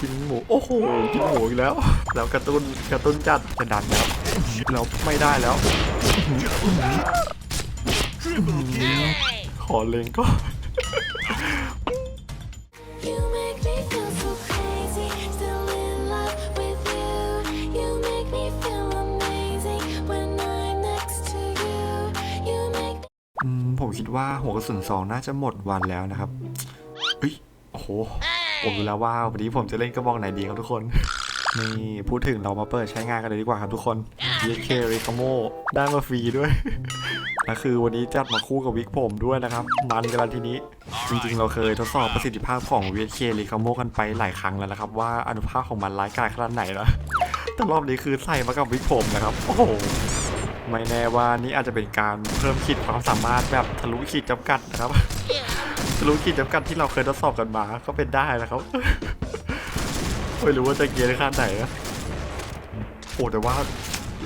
กินหมูโอ้โหกินหมูอีกแล้ว แล้วกระตุ้นกระตุ้นจัดจะดันแล้วแล้วไม่ได้แล้ว ขอเลงก็ You make me feel so crazy, still in love with you. You make me feel amazing when I'm next to you. You make อืมผมคิดว่าหัวกระสุนสองน่าจะหมดวันแล้วนะครับเฮ้ยโอ้โห ผมรู้แล้วว่าวันนี้ผมจะเล่นกระบอกไหนดีครับทุกคน นี่พูดถึงเรามาเปิดใช้งานกันเลยดีกว่าครับทุกคน DK r e c a m o ได้มาฟรีด้วยและคือวันนี้จัดมาคู่กับวิกผมด้วยนะครับมันกันแล้วทีนี้ จริงๆ เราเคยทดสอบประสิทธิภาพของ VK r e c a m o กันไปหลายครั้งแล้วนะครับ ว่าอนุภาพของมันร้ายกาจขนาดไหนนะแต่รอบนี้คือใส่มากับวิกผมนะครับ โอ้โหไม่แน่ว่านี่อาจจะเป็นการเพิ่มขีดความสามารถแบบทะลุขีดจำกัดนะครับ ทะลุขีดจำกัดที่เราเคยทดสอบกันมาก็เป็นได้นะครับไม่รู้ว่าจะเกียร์ขนาดไหนนะโอ้แต่ว่า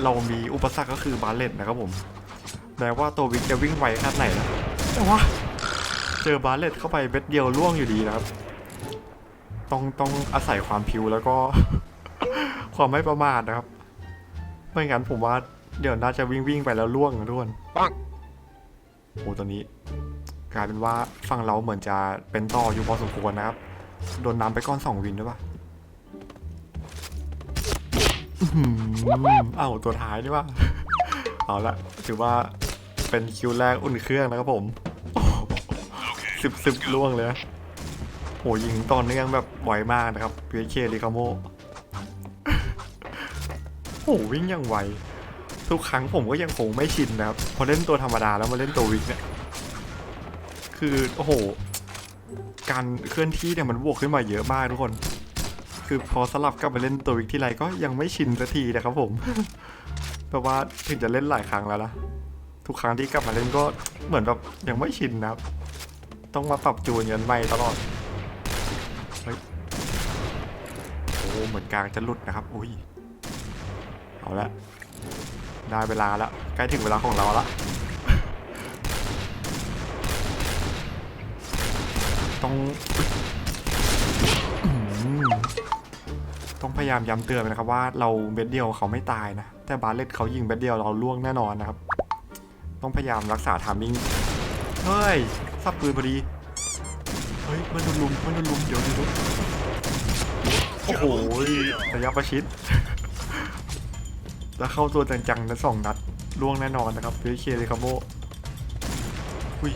เรามีอุปสรรคก็คือบาเลตนะครับผมแม้ว่าตัววิกจะวิ่งไวขนาดไหนนะแต่ว่าเจอบาเลตเข้าไปเม็ดเดียวล่วงอยู่ดีนะครับ ต้องต้องอาศัยความพิวแล้วก็ ความไม่ประมาทนะครับ ไม่งั้นผมว่าเดี๋ยวน่าจะวิ่งวิ่งไปแล้วล่วงนะทุกคนปังโอ้ตอนนี้ กลายเป็นว่าฝั่งเราเหมือนจะเป็นต่ออยู่พอสมควรนะครับ โดนนำไปก้อนสองวินด้วยปะอื้อหือเอ้าตัวท้ายนี่ว่าเอาละถือว่าเป็นคิวแรกอุ่นเครื่องนะครับผมสิบสิบล่วงเลยโหยิงต่อเนื่องแบบไวมากนะครับพีเคริคาโมโหวิ่งอย่างไวทุกครั้งผมก็ยังคงไม่ชินนะครับ พอเล่นตัวธรรมดาแล้วมาเล่นตัววิกเนี่ย คือโอ้โห การเคลื่อนที่เนี่ยมันบวกขึ้นมาเยอะมากทุกคน คือพอสลับกลับมาเล่นตัววิกที่ไรก็ยังไม่ชินสักทีนะครับผมแปลว่าถึงจะเล่นหลายครั้งแล้วนะทุกครั้งที่กลับมาเล่นก็เหมือนแบบยังไม่ชินนะครับ ต้องมาปรับจูนกันใหม่ตลอดเฮ้ยโอ้เหมือนกลางจะหลุดนะครับอุ้ยเอาละได้เวลาล้วใกล้ถึงเวลาของเราละ ต้องต้องพยายามย้ำเตือนนะครับว่าเราเบ็ดเดียวเขาไม่ตายนะ แต่บาเลตเขายิงเบ็ดเดียวเราล่วงแน่นอนนะครับ ต้องพยายามรักษาทามมิ่งเฮ้ยสับปืนพอดีเฮ้ยมันโดนลุมมันโดนลุมเดี๋ยวดี๋ยวเดี๋ยวโอ้โหระยะประชิด แล้วเข้าตัวจังๆนั้นสองนัดล่วงแน่นอนนะครับเบเคเลยครับโมอุ้ย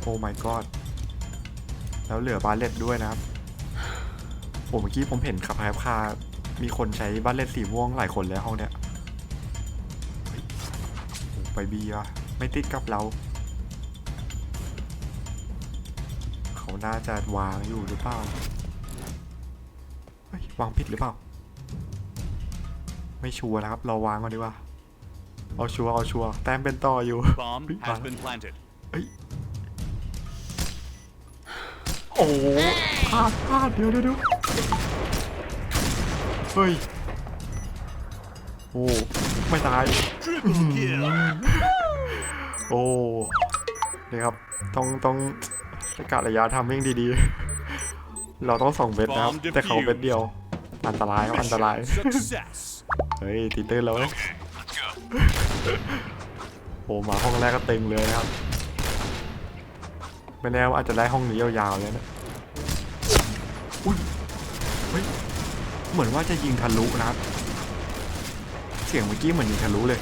โอ้ my god แล้วเหลือบาเลตด้วยนะครับผมเมื่อกี้ผมเห็นขับพายคามีคนใช้บาเลตสีม่วงหลายคนแล้วห้องเนี้ยเฮ้ยโอ้ไปบีอะไม่ติดกับเรา เขาน่าจะวางอยู่หรือเปล่าเฮ้ยวางผิดหรือเปล่า ไม่ชัวร์นะครับ เราวางก่อนดีกว่า เอาชัวร์เอาชัวร์แต้มเป็นต่ออยู่ Bomb Big has bang. been planted. โอ้โหพลาดพลาดเดี๋ยวเดี๋ยวเดี๋ยวเฮ้ย โอ้ ไม่ตาย Triple kill. โอ้นี่ครับ ต้องต้องประกาศระยะทำให้ดีๆ เราต้องส่องเบ็ดนะครับ Bomb แต่เขาเบ็ดเดียว อันตรายครับอันตราย Success. เฮ้ยตีตื้นแล้วเว้ย Let's go. โอ้มาห้องแรกก็เต็งเลยนะครับ ไม่แน่ว่าอาจจะได้ห้องนี้ยาวๆเลยนะ อุ้ย เฮ้ย เหมือนว่าจะยิงทะลุนะครับ เสียงเมื่อกี้เหมือนยิงทะลุเลย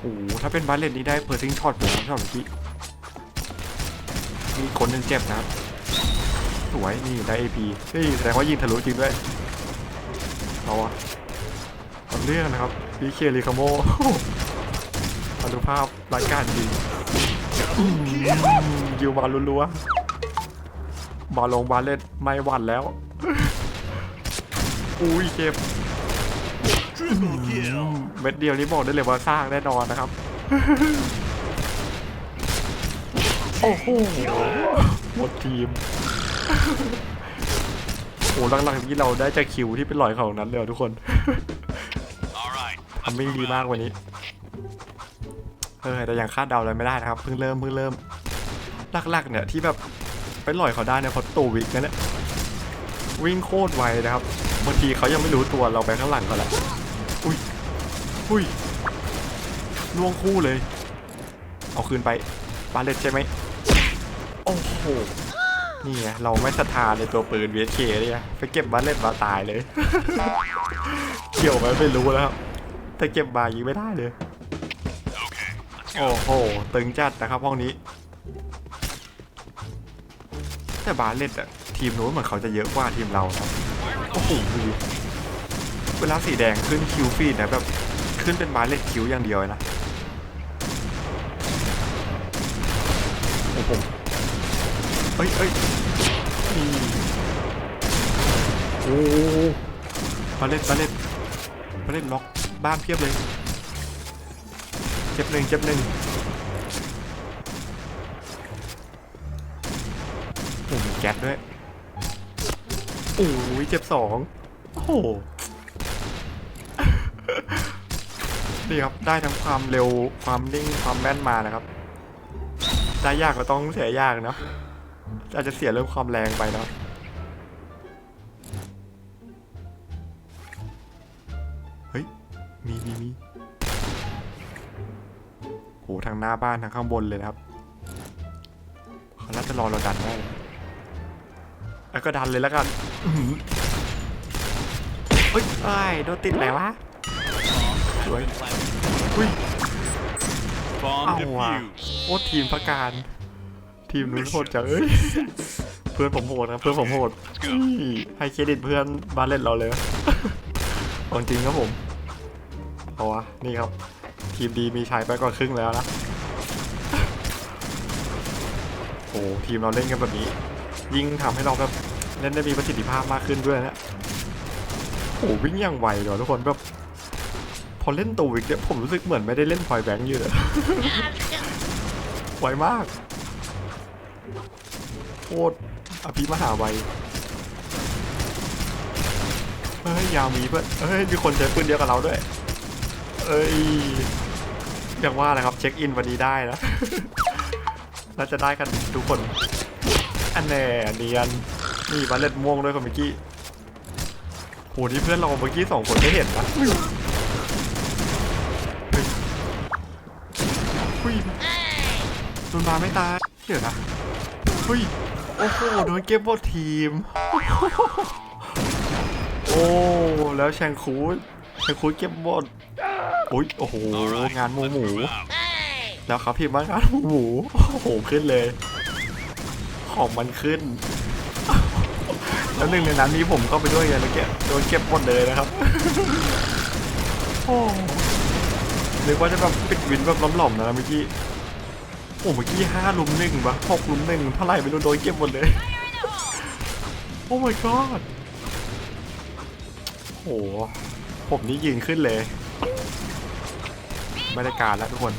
โอ้โหถ้าเป็นบาเลนนี้ได้เพอร์ซิงช็อตผมช็อตเมื่อกี้มีคนหนึ่งเจ็บนะครับ สวยนี่ได้ AP เฮ้ยแสดงว่ายิงทะลุจริงด้วยเอาวะเอาเรื่องนะครับพีเคริคาโมอนุภาพรายการดีอยิวมาลลัวๆบอลลงบาเลตไม่หวั่นแล้ว อุ้ยเจ็บ Triple kill. เม็ดเดียวนี้บอกได้เลยว่าสร้างแน่นอนนะครับ โอ้โหหมดทีม โอ้หลังๆนี้เราได้จากคิวที่เป็นรอยของนั้นเลยอะทุกคน All right. ทำไม่ดีมากกว่านี้ เออแต่ยังคาดเดาอะไรไม่ได้นะครับ เพิ่งเริ่มเพิ่งเริ่มหลักๆเนี่ยที่แบบไปหล่อยเขาได้เนี่ยเพราะตัววิกนั่นแหละ วิ่งโคตรไวนะครับบางทีเขายังไม่รู้ตัวเราไปข้างหลังเขาแล้วอุ้ยอุ้ยล่วงคู่เลย เอาคืนไปบาเลตใช่ไหมโอ้โหนี่ไงเราไม่ศรัทธาในตัวปืน VSK เลยอะไปเก็บบาเลตมาตายเลย เกี่ยวไหมไม่รู้แล้วครับแต่เก็บบายิงไม่ได้เลยโอ้โหตึงจัดนะครับห้องนี้ แต่บาเลตอะ ทีมนู้นเหมือนเขาจะเยอะกว่าทีมเราครับโอ้โหดูดิเวลาสีแดงขึ้นคิวฟีดนะแบบขึ้นเป็นบาเลตคิวอย่างเดียวเลยนะโอ้โหเอ้ยเอ้ยโอ้โหบาเลตบาเลตบาเลตล็อกบ้านเพียบเลยเจ็บหนึ่งเจ็บหนึ่งโอ้มีแก๊สด้วย โอ้ยเจ็บสองโอ้โหนี่ครับได้ทั้งความเร็วความนิ่งความแม่นมานะครับ ได้ยากก็ต้องเสียยากเนาะอาจจะเสียเรื่องความแรงไปเนาะเฮ้ยมีมีมีโหทางหน้าบ้านทางข้างบนเลยนะครับเขาน่าจะรอเราดันได้แล้วก็ดันเลยแล้วกัน เฮ้ยไอ้โดนติดไหนวะ สวย อุ้ย bomb Ow, wow. defused. โอ้ทีมประการ ทีมนู้นโหดจังเอ้ย เพื่อนผมโหดนะเพื่อนผมโหดให้เครดิตเพื่อนบ้านเล่นเราเลย ของจริงครับผม เอาวะ นี่ครับ ทีมดีมีชัยไปก่อนครึ่งแล้วนะ โอ้ทีมเราเล่นกันแบบนี้ ยิ่งทำให้เราแบบ เล่นได้มีประสิทธิภาพมากขึ้นด้วยนะโอ้วิ่งอย่างไวเลยทุกคนแบบพอเล่นตัววิกเนี่ยผมรู้สึกเหมือนไม่ได้เล่นพอยแบงค์อยู่เลยไวมากโคตรอภิมหาไวเฮ้ยยาวมีเพื่อนเฮ้ยมีคนใช้ปืนเดียวกับเราด้วยเอ้ยอย่างว่าแหละครับเช็คอินวันนี้ได้นะน่าจะได้กันทุกคนอันแน่เนียน นี่บัลเลตม่วงด้วยคนเมื่อกี้โหนี่เพื่อนเราเมื่อกี้สองคนไม่เห็นนะเฮ้ยเฮ้ยโดนบาไม่ตายเดี๋ยวนะเฮ้ยโอ้โหโดนเก็บบททีม โอ้ แล้วแชงคูดแชงคูดเก็บบทโอ้ยโอ้โห งานหมูหมู แล้วครับพิมางานหมูหมูโอ้โหขึ้นเลย ของมันขึ้น แล้วหนึ่งในนั้นมีผมก็ไปด้วยไงเมื่อกี้โดนเก็บหมดเลยนะครับโอ้นึกว่าจะแบบปิดวินแบบล้อมหล่อมๆนะเมื่อกี้โอ้เมื่อกี้ห้าลุมหนึ่งปะหกลุมหนึ่งเท่าไหร่ไม่รู้โดนเก็บหมดเลย โอ้ my god โอ้โหผมนี่ยืนขึ้นเลย ไม่ได้การแล้วทุกคน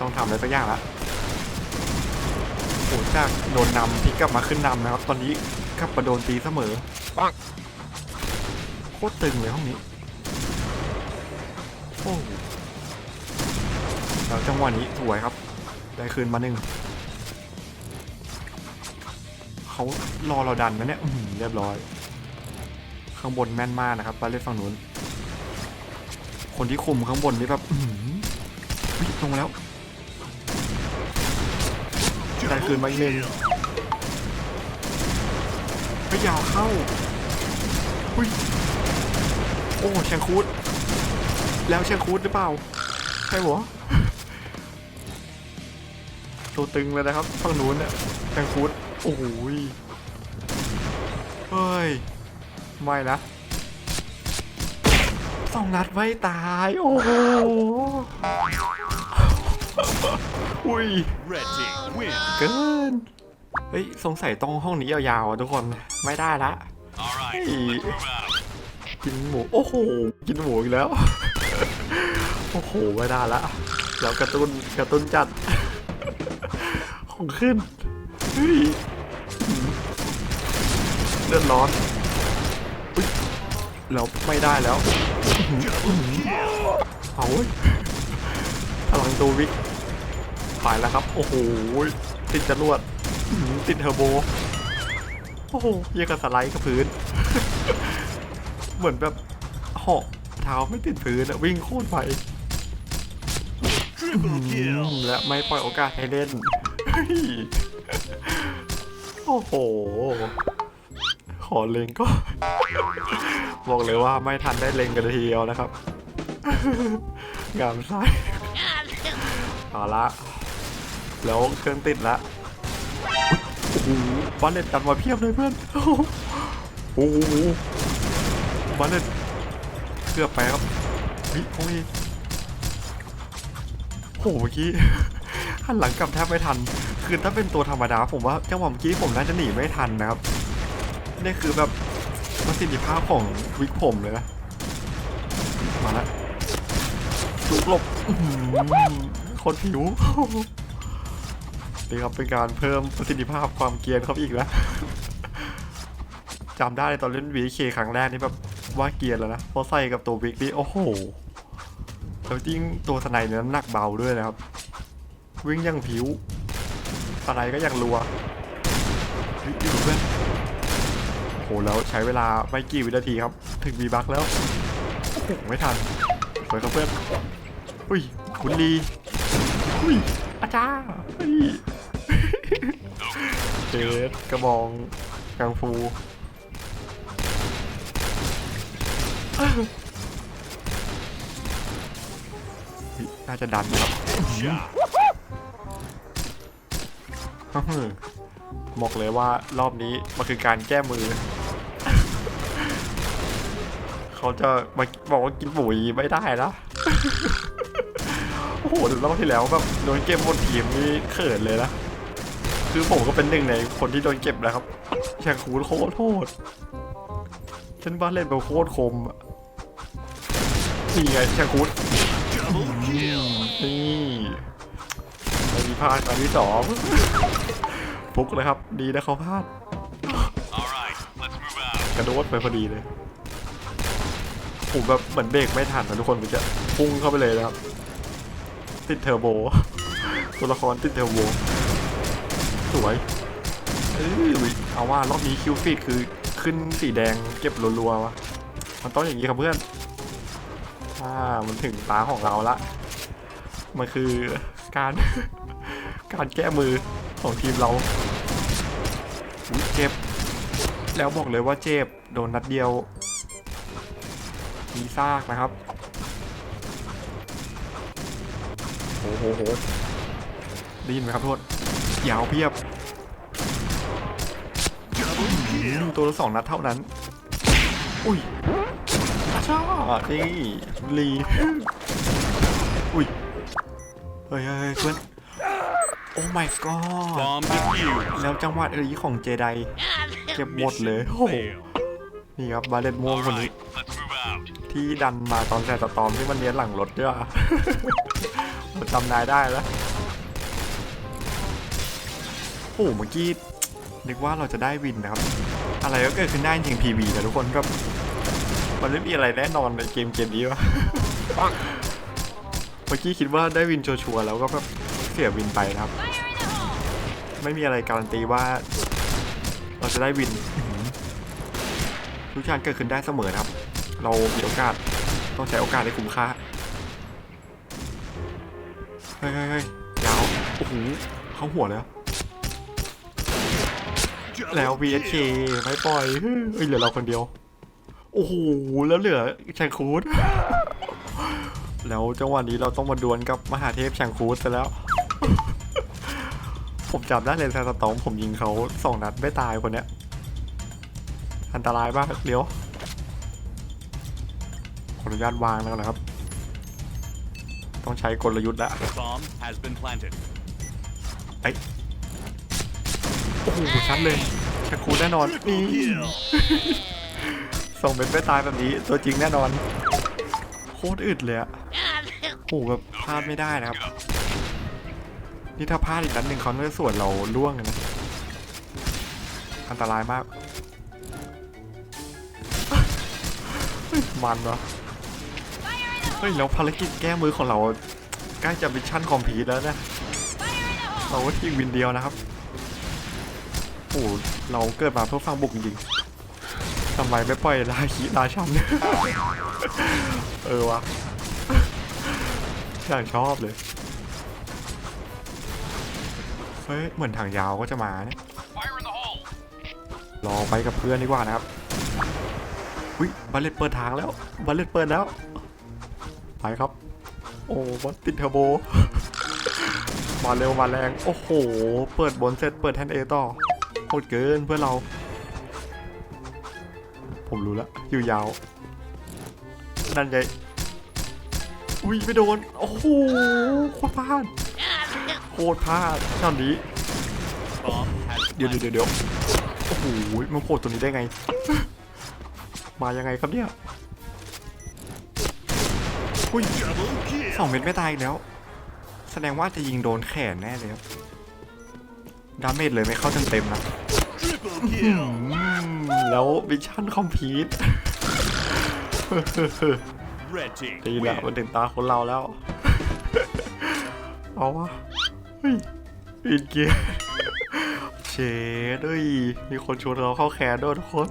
ต้องทำอะไรสักอย่างละโอ้ จากโดนนำพลิกกลับมาขึ้นนำนะครับ ตอนนี้กลับมาโดนตีเสมอปังโคตรตึงเลยห้องนี้โอ้แล้วจังหวะนี้สวยครับ ได้คืนมาหนึ่งเขารอเราดันนะเนี่ยอื้อหือเรียบร้อย ข้างบนแม่นมากนะครับบาเล่นฝั่งนู้นคนที่คุมข้างบนนี่แบบอื้อหือเฮ้ยลงมาแล้ว ได้คืนมาอีกหนึ่งไม่ยาวเข้าหุ้ยโอ้แชงคูด แล้วแชงคูดหรือเปล่า ใช่หัวตัวตึงเลยนะครับฝั่งนู้นเนี่ยแชงคูด โอ้โหยเฮ้ย ไม่นะสองนัดไม่ตาย โอ้โห อุ้ย Red team win. เกิน เฮ้ย สงสัยต้องห้องนี้ยาวๆอะทุกคน ไม่ได้ละ All right, Hey. let's move out. กินหมู โอ้โห กินหมูอีกแล้ว โอ้โห ไม่ได้ละ แล้วกระตุ้น กระตุ้นจัด ของขึ้น เฮ้ยเลือดร้อนอุ๊ยแล้วไม่ได้แล้ว เอาเว้ยพลังตัววิก ไปแล้วครับ โอ้โห ติดจรวด ติดเทอร์โบ โอ้โหเยี่ยกับสไลด์กับพื้น เหมือนแบบเหาะเท้าไม่ติดพื้นอะวิ่งโคตรไว Triple kill. และไม่ปล่อยโอกาสให้เล่น โอ้โห ขอเล็งก็ บอกเลยว่าไม่ทันได้เล็งกันเทีเดียวนะครับ งามไส้เอาละ แล้วเครื่องติดละโอ้โหบัลเลตกันมาเพียบเลยเพื่อนโอ้โหบัลเลตเกือบไปครับเฮ้ยโอ้ยโหเมื่อกี้หันหลังกลับแทบไม่ทัน คือถ้าเป็นตัวธรรมดาผมว่าจังหวะเมื่อกี้ผมน่าจะหนีไม่ทันนะครับนี่คือแบบประสิทธิภาพของวิกผมเลยนะมาล้วลุกหลบคนผิว นี่ครับเป็นการเพิ่มประสิทธิภาพความเกียนเข้าไปอีกแล้วจำได้ตอนเล่น VK ครั้งแรกนี่แบบว่าเกียนแล้วนะพอใส่กับตัววิกนี่โอ้โหแล้วจริงตัวสไนเนี่ยน้ำหนักเบาด้วยนะครับ วิ่งยังผิวสไนก็ยังรัวอยู่เพื่อนโอ้โหแล้วใช้เวลาไม่กี่วินาทีครับ ถึงมีบักแล้วไม่ทันสวยครับเพื่อนอุ้ยคุณลีอุ้ยอาจารย์ เจดกระบองกังฟูน่าจะดันครับ Shot. อื้อหือบอกเลยว่ารอบนี้มันคือการแก้มือ เขาจะมาบอกว่ากินปุ๋ยไม่ได้นะโอ้โหรอบที่แล้วแบบโดนเก็บหมดทีมนี่เขินเลยนะ คือผมก็เป็นหนึ่งในคนที่โดนเก็บนะครับแชงคูดโคตรโทษฉันบ้าเล่นแบบโคตรคมนี่ไงแชงคูดนี่ไม่มีพลาดครั้งที่สองฟุกเลยครับ ดีนะเขาพลาดกระโดดไปพอดีเลยผมแบบเหมือนเบรกไม่ทันนะทุกคนมันจะพุ่งเข้าไปเลยนะครับ ติดเทอร์โบตัวละครติดเทอร์โบ สวยเอ้ยเอาว่ารอบนี้คิวฟีดคือขึ้นสีแดงเก็บรัวๆวะมันต้องอย่างนี้ครับเพื่อนอ่ามันถึงตาของเราละมันคือการ การแก้มือของทีมเราเจ็บ แล้วบอกเลยว่าเจ็บโดนนัดเดียวมีซากนะครับโอ้โหโหได้ยินไหมครับโทษ ยาวเพียบ ตัวละสองนัดเท่านั้น อุ้ยอาชานี่ลีอุ้ยเฮ้ย เฮ้ยเฮ้ยเพื่อนโอ้ my god แล้วจังหวะเอ้ยของเจไดเก็บหมดเลยโอ้โหนี่ครับบาเลตม่วงคนนี้ที่ดันมาตอนแสตตอมที่มันเลี้ยนหลังรถด้วยอะผมจำนายได้แล้ว หเมื่อกี้นึกว่าเราจะได้วินนะครับ อะไรก็เกิดขึ้นได้จริงพีวีแต่ทุกคนก็มันไม่มีอะไรแน่นอนในเกมเกมนี้วะเมื่อกี้คิดว่าได้วินชัวร์ๆแล้วก็แบบเสียวินไปนะครับ ไม่มีอะไรการันตีว่า เราจะได้วินทุกอย่างเกิดขึ้นได้เสมอนะครับ เรามีโอกาสต้องใช้โอกาสให้คุ้มค่าเฮ้ยเฮ้ยเฮ้ยยาวโอ้โหเขาหัวเลยอะ Double แล้ว VSK kill. ไม่ปล่อยเฮ้ยเหลือเราคนเดียว โอ้โห แล้วเหลือแชงคูด แล้วจังหวะนี้เราต้องมาดวลกับมหาเทพแชงคูดซะแล้ว ผมจำได้เลยแซนสตอมผมยิงเขาสองนัดไม่ตายคนเนี้ย อันตรายมากเลี้ยว ขออนุญาตวางแล้วนะครับ ต้องใช้กลยุทธ์ละ Bomb has been planted. ไอ้ย โอ้โหชัดเลยแชงคูแน่นอนนี่ส่งเป็นไม่ตายแบบนี้ ตัวจริงแน่นอน โคตรอึดเลยอะโอ้โหแบบพลาดไม่ได้นะครับ นี่ถ้าพลาดอีกนัดหนึ่งเขาน่าจะสวนเราล่วงนะอันตรายมาก มันวะเฮ้ยแล้วภารกิจแก้มือของเราใกล้จะมิชชั่นคอมพีทแล้วนะ เราก็ทิ้งวินเดียวนะครับ โอ้โหเราเกิดมาเพื่อฟังบุกจริงๆทำไมไม่ปล่อยราคีราชันเออวะอย่างชอบเลย เฮ้ย เหมือนทางยาวก็จะมาเนี่ย Fire in the hole. รอไปกับเพื่อนดีกว่านะครับอุ้ยบัลเลตเปิดทางแล้วบัลเลตเปิดแล้ว ไปครับ โอ้บัลติดเทอร์โบ มาเร็วมาแรง โอ้โห เปิดบนเสร็จเปิดแทนเอต่อ โคตรเกินเพื่อเรา ผมรู้แล้วอยู่ยาว นั่นไงอุ้ยไม่โดน โอ้โหโคตรพลาดโคตรพลาดช็อตนี้เดี๋ยวเดี๋ยวเดี๋ยวโอ้โหมันโผล่ตัวนี้ได้ไง มายังไงครับเนี่ยอุ้ยสองเม็ดไม่ตายแล้ว แสดงว่าจะยิงโดนแขนแน่เลยครับ ดาเมจเลยไม่เข้าเต็มๆนะ Triple อื kill. มแล้วมิชชั่นคอมพลีท Red team. ดีแล้ว win. มันถึงตาคนเราแล้ว เอาวะเฮ้ยอินเกียร์เชดเอ้ย มีคนชวนเราเข้าแคร์ด้วยทุกคน